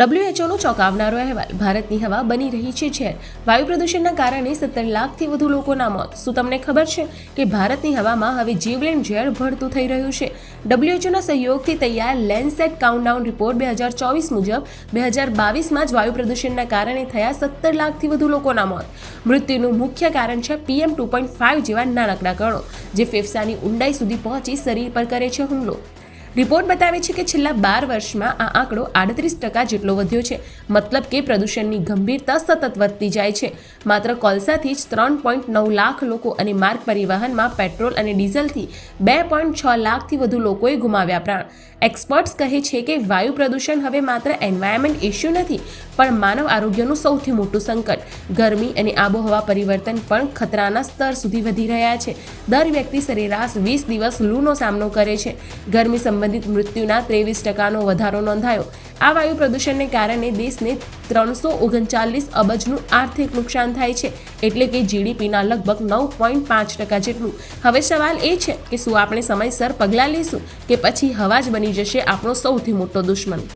ડબ્લ્યુએચઓનો ચોંકાવનારો અહેવાલ, ભારતની હવા બની રહી છે ઝેર. વાયુ પ્રદૂષણના કારણે સત્તર લાખથી વધુ લોકોના મોત. શું તમને ખબર છે કે ભારતની હવામાં હવે જીવલેણ ઝેર ભળતું થઈ રહ્યું છે? ડબ્લ્યુએચઓના સહયોગથી તૈયાર લેન્સેટ કાઉન્ટડાઉન રિપોર્ટ બે હજાર ચોવીસ મુજબ, બે હજાર બાવીસમાં જ વાયુ પ્રદૂષણના કારણે થયા સત્તર લાખથી વધુ લોકોના મોત. મૃત્યુનું મુખ્ય કારણ છે પીએમ ટુ પોઈન્ટ ફાઇવ જેવા નાનકડા કણો, જે ફેફસાની ઊંડાઈ સુધી પહોંચી શરીર પર કરે છે હુમલો. રિપોર્ટ બતાવે છે કે છેલ્લા બાર વર્ષમાં આ આંકડો આડત્રીસ ટકા જેટલો વધ્યો છે. મતલબ કે પ્રદૂષણની ગંભીરતા સતત વધતી જાય છે. માત્ર કોલસાથી જ ત્રણ પોઈન્ટ નવ લાખ લોકો અને માર્ગ પરિવહનમાં પેટ્રોલ અને ડીઝલથી બે પોઈન્ટ છ લાખથી વધુ લોકોએ ગુમાવ્યા પ્રાણ. એક્સપર્ટ્સ કહે છે કે વાયુ પ્રદૂષણ હવે માત્ર એન્વાયરમેન્ટ ઇશ્યુ નથી, પણ માનવ આરોગ્યનું સૌથી મોટું સંકટ. ગરમી અને આબોહવા પરિવર્તન પણ ખતરાના સ્તર સુધી વધી રહ્યા છે. દર વ્યક્તિ સરેરાશ વીસ દિવસ લૂનો સામનો કરે છે. ગરમી સંબંધિત મૃત્યુના ત્રેવીસ ટકાનો વધારો નોંધાયો. આ વાયુ પ્રદૂષણને કારણે દેશને ત્રણસો ઓગણચાલીસ અબજનું આર્થિક નુકસાન થાય છે, એટલે કે જીડીપીના લગભગ નવ પોઈન્ટ પાંચ ટકા જેટલું. હવે સવાલ એ છે કે શું આપણે સમયસર પગલાં લઈશું કે પછી હવા જ બની જશે આપણો સૌથી મોટો દુશ્મન?